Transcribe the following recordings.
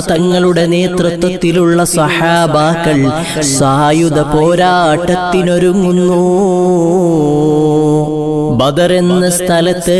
തങ്ങളുടെ നേതൃത്വത്തിലുള്ള സഹാബാക്കൾ സായുധ പോരാട്ടത്തിനൊരുങ്ങുന്നു. ബദർ എന്ന സ്ഥലത്ത്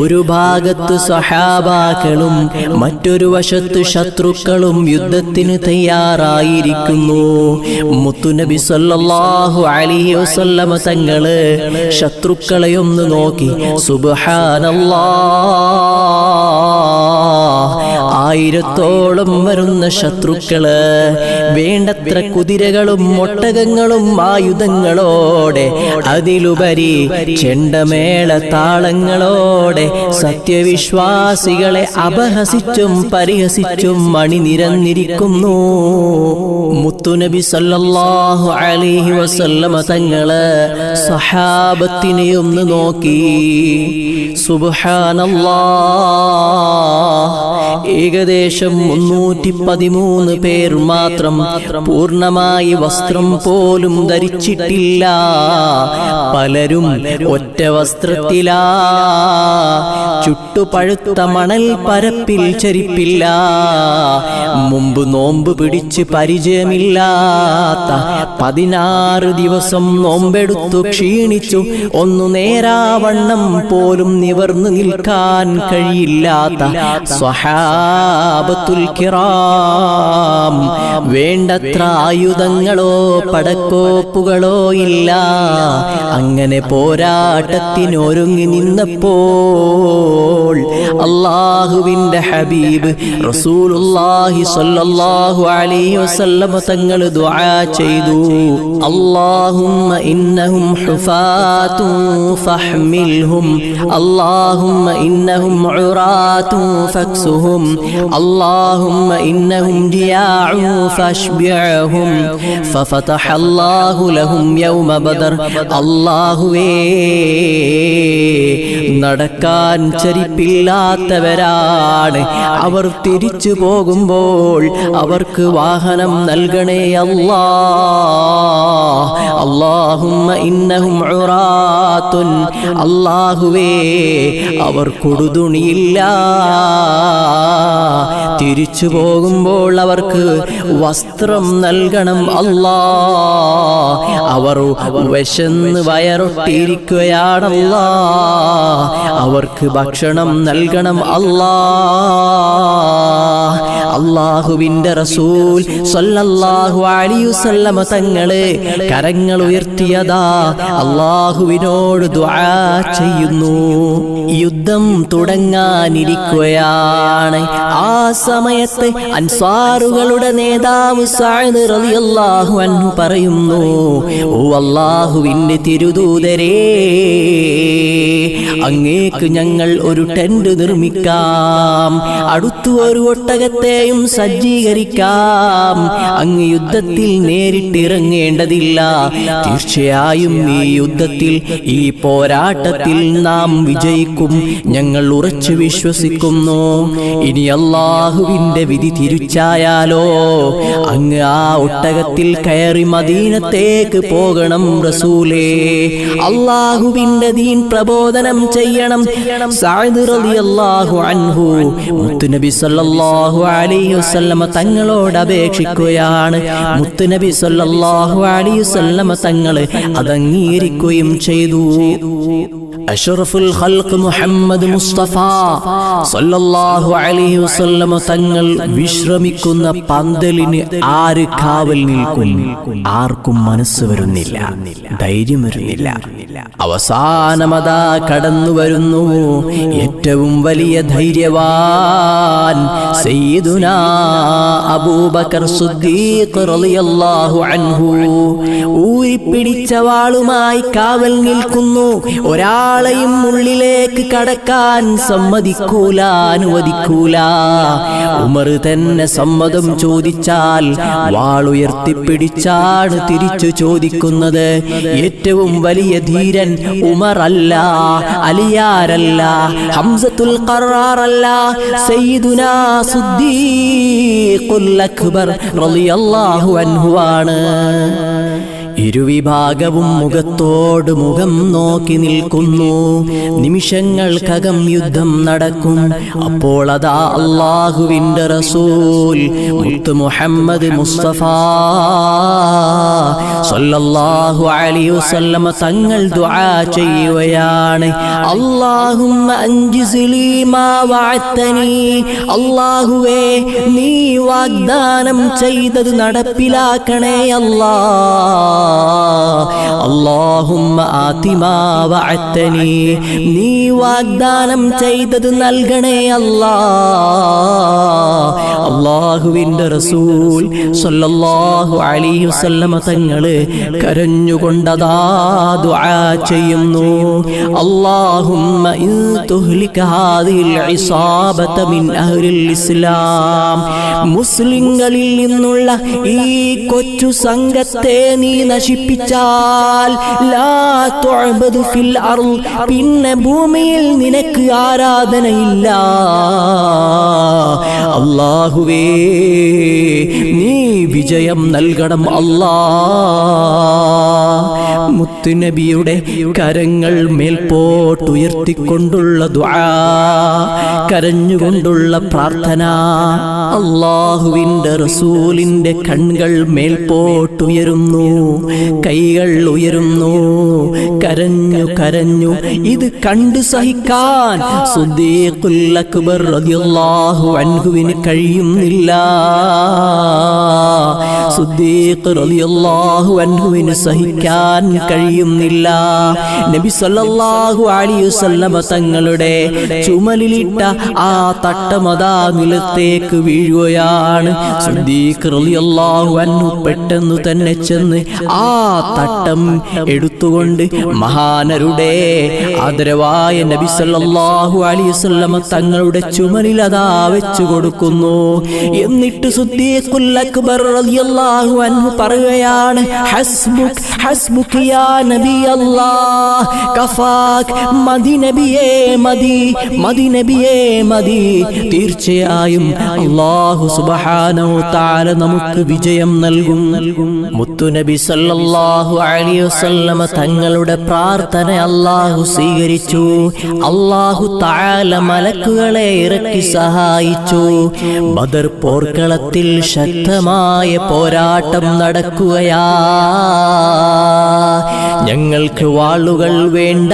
ഒരു ഭാഗത്ത് സഹാബാക്കളും മറ്റൊരു വശത്ത് ശത്രുക്കളും യുദ്ധത്തിന് തയ്യാറായിരിക്കുന്നു. മുത്തുനബി സല്ലാഹു അലൈഹി വസല്ലമ തങ്ങൾ ശത്രുക്കളെ ഒന്ന് നോക്കി സുബ്ഹാനല്ലാഹ് ആയിരത്തോളം വരുന്ന ശത്രുക്കൾ വേണ്ടത്ര കുതിരകളും ഒട്ടകങ്ങളും ആയുധങ്ങളോടെ അതിലുപരി ചെണ്ടമേള താളങ്ങളോടെ സത്യവിശ്വാസികളെ അപഹസിച്ചും പരിഹസിച്ചും അണിനിരന്നിരിക്കുന്നു മുത്തുനബി സല്ലല്ലാഹു അലൈഹി വസല്ലമ തങ്ങൾ സഹാബത്തിനെ ഒന്ന് നോക്കി. സുബ്ഹാനല്ലാഹ്. ഏകദേശം മുന്നൂറ്റി പതിമൂന്ന് പേർ മാത്രം പൂർണമായി വസ്ത്രം പോലും ധരിച്ചിട്ടില്ല. പലരും ഒറ്റ വസ്ത്രത്തിലാ. ചുട്ടുപഴുത്ത മണൽ പരപ്പിൽ ചരിപ്പില്ല. മുമ്പ് നോമ്പ് പിടിച്ച് പരിചയമില്ലാത്ത പതിനാറ് ദിവസം നോമ്പെടുത്തു ക്ഷീണിച്ചു. ഒന്നു നേരാവണ്ണം പോലും നിവർന്നു നിൽക്കാൻ കഴിയില്ലാത്ത صحابة الكرام. വേണ്ടത്ര ആയുധങ്ങളോ പടക്കോപ്പുകളോ ഇല്ല. അങ്ങനെ പോരാട്ടത്തിനൊരുങ്ങി നിന്നപ്പോൾ അള്ളാഹുവിന്റെ ഹബീബ് റസൂലുല്ലാഹി സല്ലല്ലാഹു അലൈഹി വസല്ലമ തങ്ങൾ ദുആ ചെയ്തു. അല്ലാഹുമ്മ ഇന്നഹും ഹുഫാതു ഫഹ്മിൽഹും. അല്ലാഹുമ്മ ഇന്നഹും ഉറാതു ഫക്സുഹും. അല്ലാഹുമ്മ ഇന്നഹും ജിയാഉ ഫശ്ബിഅഹും ഫഫതഹ അല്ലാഹു ലഹും യൗമ ബദർ അല്ലാഹുവേ നടക്കാൻ ചരിപ്പില്ലാത്തവരാണ്. അവർ തിരിച്ചു പോകുമ്പോൾ അവർക്ക് വാഹനം നൽകണേ അല്ലാ. ഇന്നഹും അല്ലാഹുവേ അവർ കൊടുതുണിയില്ല. തിരിച്ചു പോകുമ്പോൾ അവർക്ക് വസ്ത്രം നൽകണം അല്ലാ. അവർ വിശന്ന് വയറൊട്ടിയിരിക്കുകയാണല്ലാ. അവർക്ക് ഭക്ഷണം നൽകണം അല്ലാ. അള്ളാഹുവിന്റെ റസൂൽ സല്ലല്ലാഹു അലിയുസല്ലമ തങ്ങൾ കരങ്ങൾ ഉയർത്തിയതാ. അള്ളാഹുവിനോട് ദുആ ചെയ്യുന്നു. യുദ്ധം തുടങ്ങാനിരിക്കുകയാണ്. ആ സമയത്ത് അൻസാറുകളുടെ നേതാവ് സഅദ് റളിയല്ലാഹു അൻഹു പറയുന്നു ഓ അള്ളാഹുവിന്റെ തിരുദൂതരേ അങ്ങേക്ക് ഞങ്ങൾ ഒരു ടെന്റ് നിർമ്മിക്കാം. അടുത്തു ഒരു ഒട്ടകത്തെയും സജ്ജീകരിക്കാം. അങ്ങ് യുദ്ധത്തിൽ നേരിട്ടിറങ്ങേണ്ടതില്ല. തീർച്ചയായും ഈ യുദ്ധത്തിൽ ഈ പോരാട്ടത്തിൽ നാം വിജയിക്കും. ഞങ്ങൾ ഉറച്ചു വിശ്വസിക്കുന്നു. ഇനി അള്ളാഹുവിന്റെ വിധി തിരിച്ചായാലോ? അങ്ങ് ആ ഒട്ടകത്തിൽ കയറി മദീനത്തേക്ക് പോകണം റസൂലേ. അള്ളാഹുവിന്റെ ദീൻ പ്രബോധനം ചെയ്യണം. അൻഹു മുത്തുനബി സല്ലല്ലാഹു അലൈഹി വസല്ലമ തങ്ങളോട് അപേക്ഷിക്കുകയാണ്. മുത്തുനബി സല്ലല്ലാഹു അലൈഹി വസല്ലമ തങ്ങൾ അത് അംഗീകരിക്കുകയും ചെയ്തു. അഷ്റഫുൽ ഖൽഖ് മുഹമ്മദ് മുസ്തഫ സല്ലല്ലാഹു അലൈഹി വസല്ലമ തങ്ങൾ വിശ്രമിക്കുന്ന പന്തലിന് ആര് കാവൽ നിൽക്കും? ആർക്കും മനസ്സ് വരുന്നില്ല. ധൈര്യം വരുന്നില്ല. അവസാനമതാ കടന്നു വരുന്നു. ഏറ്റവും വലിയ ധൈര്യവാൻ സയ്യിദുനാ അബൂബക്കർ സിദ്ദീഖ് റളിയല്ലാഹു അൻഹു. ഊരിപ്പിടിച്ച വാളുമായി കാവൽ നിൽക്കുന്നു. ഒരാളെയും ഉള്ളിലേക്ക് കടക്കാൻ സമ്മതിക്കൂല അനുവദിക്കൂല. ഉമർ തന്നെ സമ്മതം ചോദിച്ചാൽ വാളുയർത്തിപ്പിടിച്ചാണ് തിരിച്ചു ചോദിക്കുന്നത്. ഏറ്റവും വലിയ ധീരൻ ഉമർ അല്ല അലിയാരല്ല ഹംസത്തുൽ കറാറല്ല സയ്യിദുനാ സുദ്ദീഖുൽ അക്ബർ റളിയല്ലാഹു അൻഹു ആണ്. ഇരുവിഭാഗവും മുഖത്തോട് മുഖം നോക്കി നിൽക്കുന്നു. നിമിഷങ്ങൾക്കകം യുദ്ധം നടക്കും. അപ്പോൾ അതാ അള്ളാഹുവിന്റെ റസൂൽ മുത്ത് മുഹമ്മദ് മുസ്തഫ സല്ലല്ലാഹു അലൈഹി വസല്ലമ തങ്ങൾ ദുആ ചെയ്യുകയാണ്. അല്ലാഹുമ്മ അൻജിസ്ലി മാ വഅത്തനി. അല്ലാഹുവേ നീ വാഗ്ദാനം ചെയ്തത് നടപ്പിലാക്കണേ അല്ലാ. അല്ലാഹുമ്മ ആതി മാ വഅദ്തനി നീ വാഗ്ദാനം ചെയ്തത് നൽകണേ അല്ലാ. അള്ളാഹുവിന്റെ റസൂൽ സല്ലല്ലാഹു അലൈഹി വസല്ലമ തങ്ങൾ കരഞ്ഞുകൊണ്ടതാ ദുആ ചെയ്യുന്നു. അല്ലാഹുമ്മ ഇൻ തുഹ്ലിക ഹാദിൽ ഇസാബത മിൻ അഹ്ലിൽ ഇസ്ലാം. മുസ്ലിങ്ങളിൽ നിന്നുള്ള ഈ കൊച്ചു സംഘത്തെ നീ നശിപ്പിച്ചാൽ പിന്നെ ഭൂമിയിൽ നിനക്ക് ആരാധനയില്ല. അള്ളാഹുവേ നീ വിജയം നൽകണം അല്ലാ. മുത്തുനബിയുടെ കരങ്ങൾ മേൽപോട്ടുയർത്തിക്കൊണ്ടുള്ള കരഞ്ഞുകൊണ്ടുള്ള പ്രാർത്ഥന അള്ളാഹുവിന്റെ റസൂലിന്റെ കൺകൾ മേൽപോട്ടുയരുന്നു. കൈകൾ ഉയരുന്നു. കരഞ്ഞു കരഞ്ഞു. ഇത് കണ്ടു സഹിക്കാൻ അക്ബർ കഴിയുന്നില്ല. സുദ്ദീഖ് റളിയല്ലാഹു അൻഹുവിന് സഹിക്കാൻ കഴിയുന്നില്ല. നബി സല്ലല്ലാഹു അലൈഹി തങ്ങളുടെ ചുമലിലിട്ട ആ തട്ടമതാ നിലത്തേക്ക് വീഴുകയാണ്. സുദ്ദീഖ് റളിയല്ലാഹു അൻഹു പെട്ടെന്ന് തന്നെ ചെന്ന് ആ തട്ടം എടുത്തുകൊണ്ട് മഹാനരുടെ ആദരവായ നബി സല്ലല്ലാഹു അലൈഹി തങ്ങളുടെ ചുമലിൽ അതാ വെച്ചു കൊടുക്കുന്നു. എന്നിട്ട് സുദ്ദീഖുൽ അക്ബർ റളിയല്ലാഹു അൻഹു പറയുകയാണ് യാ നബി കഫാക് മദി മദി തീർച്ചയായും അല്ലാഹു സുബ്ഹാനഹു തആല നമുക്ക് വിജയം നൽകും. നൽകും മുത്തുനബി സല്ലല്ലാഹു അലൈഹി തങ്ങളുടെ പ്രാർത്ഥന അല്ലാഹു സ്വീകരിച്ചു. അല്ലാഹു തആല മലക്കുകളെ ഇറക്കി സഹായിച്ചു. ബദർ പോർക്കളത്തിൽ ശക്തമായ പോരാട്ടം നടക്കുകയാ. ഞങ്ങൾക്ക് വാളുകൾ വേണ്ട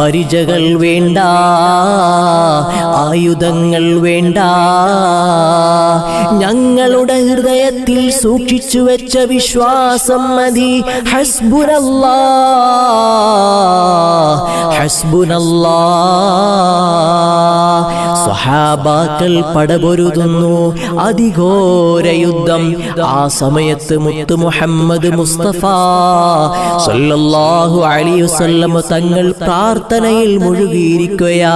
പരിചകൾ വേണ്ട ആയുധങ്ങൾ വേണ്ട. ഞങ്ങളുടെ ഹൃദയത്തിൽ സൂക്ഷിച്ചു വെച്ച വിശ്വാസം മതി. ഹസ്ബുനല്ലാ ഹസ്ബുനല്ലാ. സഹാബാക്കൾ പടപൊരുതുന്നു. അതിഘോര യുദ്ധം. ആ സമയത്ത് മുത്ത് മുഹമ്മദ് മുസ്തഫ സല്ലല്ലാഹു അലൈഹി വസല്ലം തങ്ങൾ പ്രാർത്ഥനയിൽ മുഴുകിയിരിക്കുകയാ.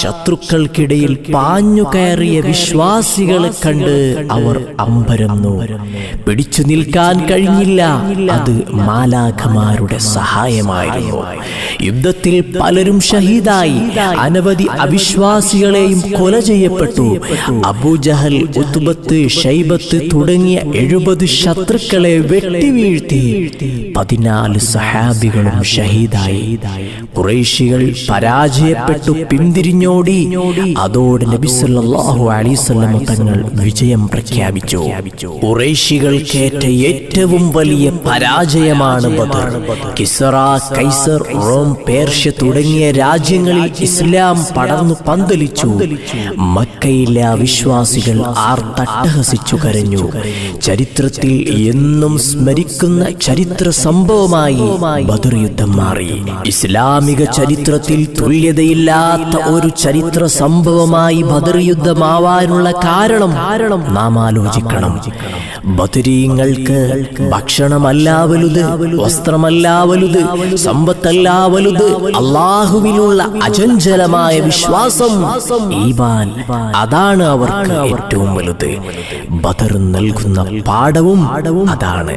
ശത്രുക്കൾക്കിടയിൽ പാഞ്ഞു കയറിയ വിശ്വാസികളെ കണ്ട് അവർ അമ്പരന്നു. പിടിച്ചു നിൽക്കാൻ കഴിഞ്ഞില്ല. അത് മാലാഖമാരുടെ സഹായമായിരുന്നു. യുദ്ധത്തിൽ പലരും ഷഹീദായി. അനവധി അവിശ്വാസികളെയും കൊല ചെയ്യപ്പെട്ടു. അബൂജഹൽ ഉത്തുബത്ത് ഷൈബത്ത് തുടങ്ങിയ എഴുപത് ശത്രുക്കളെ വെട്ടിവീഴ്ത്തി പതിനാല് സഹാബികളും ഷഹീദായി. കുറേശികൾ പരാജയപ്പെട്ടു പിന്തിരിഞ്ഞോടി. അതോടെ നബി സല്ലല്ലാഹു അലൈഹി തങ്ങൾ വിജയം പ്രഖ്യാപിച്ചു. കുറേശികൾക്കേറ്റ ഏറ്റവും വലിയ പരാജയമാണ് ബദർ. കിസറ കൈസർ റോം പേർഷ്യ തുടങ്ങിയ രാജ്യങ്ങളിൽ ഇസ്ലാം പടർന്നു പന്തലിച്ചു. മക്കയിലെ അവിശ്വാസികൾ ആർ തട്ടഹസിച്ചു കരഞ്ഞു. ചരിത്രത്തിൽ എന്നും സ്മരിക്കുന്ന ചരിത്ര സംഭവമായി ബദർ യുദ്ധം മാറി. ഇസ്ലാമിക ചരിത്രത്തിൽ തുല്യതയില്ലാത്ത ഒരു ചരിത്ര സംഭവമായി ബദർ യുദ്ധമാവാനുള്ള കാരണം കാരണം നാം ആലോചിക്കണം. ബദരീങ്ങൾക്ക് ഭക്ഷണമല്ല വലുത് വസ്ത്രമല്ല വലുത് സമ്പത്തല്ല വലുത് അള്ളാഹുവിലുള്ള അചഞ്ചലമായ വിശ്വാസം ഈമാൻ അതാണ് അവർക്ക് ഏറ്റവും വലുത്. ബദർ നൽകുന്ന പാഠവും അതാണ്.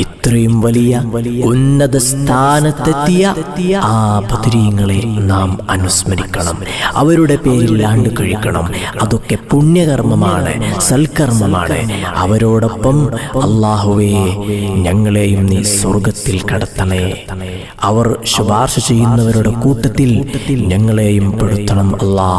ഇത്രയും വലിയ ഉന്നത സ്ഥാനത്തെത്തിയ ആ ബദരീങ്ങളെ നാം അനുസ്മരിക്കണം. അവരുടെ പേരിൽ ആണ്ട് കഴിക്കണം. അതൊക്കെ പുണ്യകർമ്മമാണ് സൽക്കർമ്മമാണ്. അവരോടൊപ്പം അള്ളാഹുവേ ഞങ്ങളെയും നീ സ്വർഗത്തിൽ കടത്തണേ. അവർ ശുപാർശ ചെയ്യുന്നവരുടെ കൂട്ടത്തിൽ ഞങ്ങളെയും പെടുത്തണം അല്ലാ.